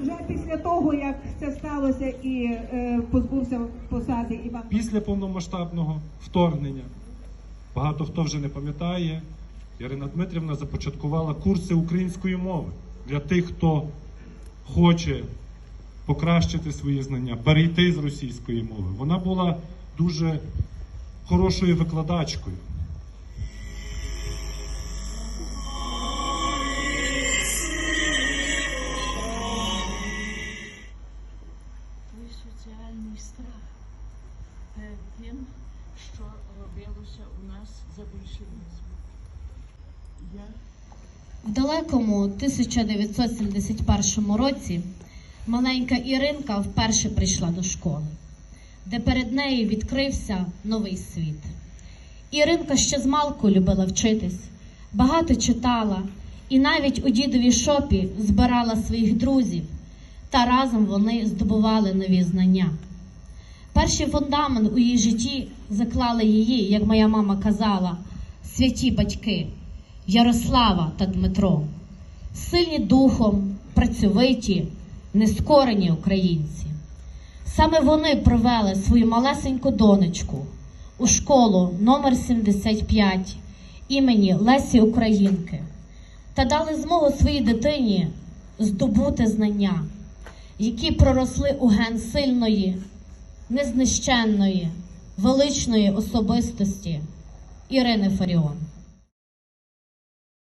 Вже після того, як це сталося і е, позбувся посади Іван Після повномасштабного вторгнення, багато хто вже не пам'ятає, Ірина Дмитрівна започаткувала курси української мови для тих, хто хоче покращити свої знання, перейти з російської мови. Вона була дуже хорошою викладачкою. Страх перед тим, що робилося у нас за більшовизму. Я В далекому 1971 році маленька Іринка вперше прийшла до школи, де перед нею відкрився новий світ. Іринка ще з малку любила вчитись, багато читала і навіть у дідовій шопі збирала своїх друзів, та разом вони здобували нові знання. Перший фундамент у її житті заклали її, як моя мама казала, святі батьки Ярослава та Дмитро, сильні духом, працьовиті, нескорені українці. Саме вони привели свою малесеньку донечку у школу номер 75 імені Лесі Українки та дали змогу своїй дитині здобути знання, які проросли у ген сильної, незнищенної, величної особистості Ірини Фаріон.